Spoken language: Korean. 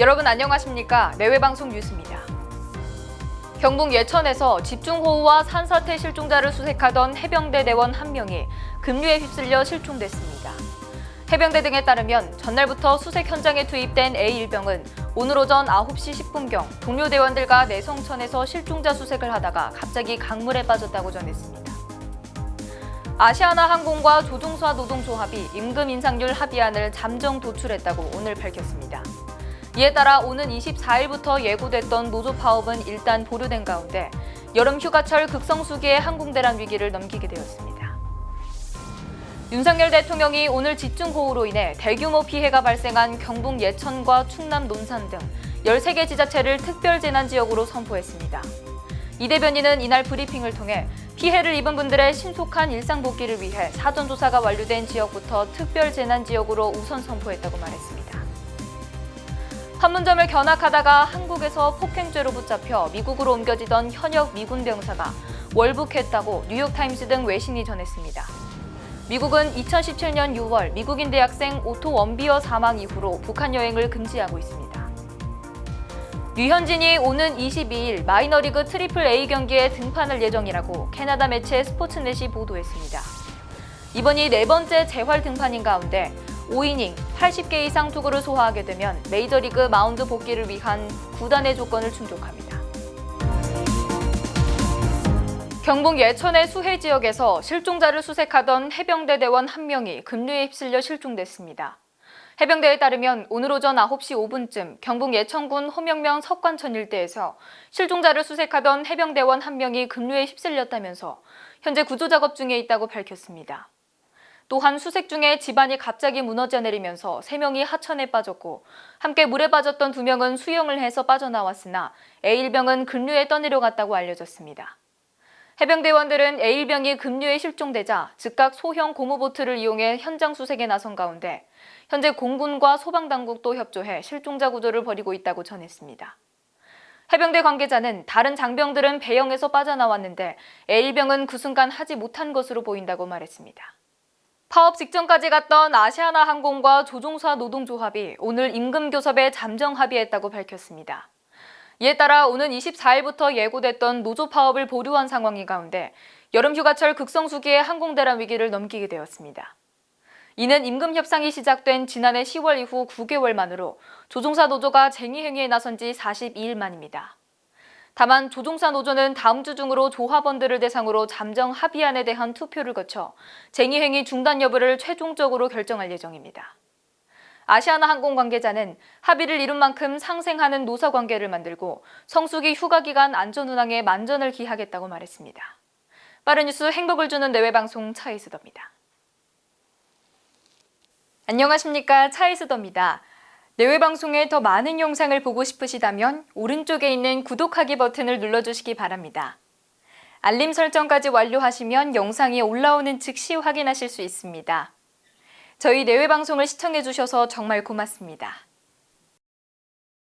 여러분 안녕하십니까? 내외방송 뉴스입니다. 경북 예천에서 집중호우와 산사태 실종자를 수색하던 해병대 대원 한 명이 급류에 휩쓸려 실종됐습니다. 해병대 등에 따르면 전날부터 수색 현장에 투입된 A1병은 오늘 오전 9시 10분경 동료 대원들과 내성천에서 실종자 수색을 하다가 갑자기 강물에 빠졌다고 전했습니다. 아시아나 항공과 조종사 노동조합이 임금 인상률 합의안을 잠정 도출했다고 오늘 밝혔습니다. 이에 따라 오는 24일부터 예고됐던 노조 파업은 일단 보류된 가운데 여름 휴가철 극성수기의 항공대란 위기를 넘기게 되었습니다. 윤석열 대통령이 오늘 집중호우로 인해 대규모 피해가 발생한 경북 예천과 충남 논산 등 13개 지자체를 특별재난지역으로 선포했습니다. 이 대변인은 이날 브리핑을 통해 피해를 입은 분들의 신속한 일상 복귀를 위해 사전 조사가 완료된 지역부터 특별 재난 지역으로 우선 선포했다고 말했습니다. 판문점을 견학하다가 한국에서 폭행죄로 붙잡혀 미국으로 옮겨지던 현역 미군 병사가 월북했다고 뉴욕타임스 등 외신이 전했습니다. 미국은 2017년 6월 미국인 대학생 오토 원비어 사망 이후로 북한 여행을 금지하고 있습니다. 류현진이 오는 22일 마이너리그 트리플 A 경기에 등판할 예정이라고 캐나다 매체 스포츠넷이 보도했습니다. 이번이 네 번째 재활 등판인 가운데 5이닝 80개 이상 투구를 소화하게 되면 메이저리그 마운드 복귀를 위한 구단의 조건을 충족합니다. 경북 예천의 수해 지역에서 실종자를 수색하던 해병대 대원 한 명이 급류에 휩쓸려 실종됐습니다. 해병대에 따르면 오늘 오전 9시 5분쯤 경북 예천군 호명면 석관천 일대에서 실종자를 수색하던 해병대원 한 명이 급류에 휩쓸렸다면서 현재 구조 작업 중에 있다고 밝혔습니다. 또한 수색 중에 집안이 갑자기 무너져 내리면서 3명이 하천에 빠졌고 함께 물에 빠졌던 2명은 수영을 해서 빠져나왔으나 A1병은 급류에 떠내려갔다고 알려졌습니다. 해병대원들은 A1병이 급류에 실종되자 즉각 소형 고무보트를 이용해 현장 수색에 나선 가운데 현재 공군과 소방당국도 협조해 실종자 구조를 벌이고 있다고 전했습니다. 해병대 관계자는 다른 장병들은 배영에서 빠져나왔는데 A1병은 그 순간 하지 못한 것으로 보인다고 말했습니다. 파업 직전까지 갔던 아시아나 항공과 조종사 노동조합이 오늘 임금 교섭에 잠정 합의했다고 밝혔습니다. 이에 따라 오는 24일부터 예고됐던 노조 파업을 보류한 상황인 가운데 여름 휴가철 극성수기의 항공대란 위기를 넘기게 되었습니다. 이는 임금 협상이 시작된 지난해 10월 이후 9개월 만으로 조종사 노조가 쟁의 행위에 나선 지 42일 만입니다. 다만 조종사 노조는 다음 주 중으로 조합원들을 대상으로 잠정 합의안에 대한 투표를 거쳐 쟁의 행위 중단 여부를 최종적으로 결정할 예정입니다. 아시아나 항공 관계자는 합의를 이룬 만큼 상생하는 노사 관계를 만들고 성수기 휴가 기간 안전 운항에 만전을 기하겠다고 말했습니다. 빠른 뉴스 행복을 주는 내외 방송 차이스더입니다. 안녕하십니까 차이스더입니다. 내외 방송의 더 많은 영상을 보고 싶으시다면 오른쪽에 있는 구독하기 버튼을 눌러주시기 바랍니다. 알림 설정까지 완료하시면 영상이 올라오는 즉시 확인하실 수 있습니다. 저희 내외 방송을 시청해 주셔서 정말 고맙습니다.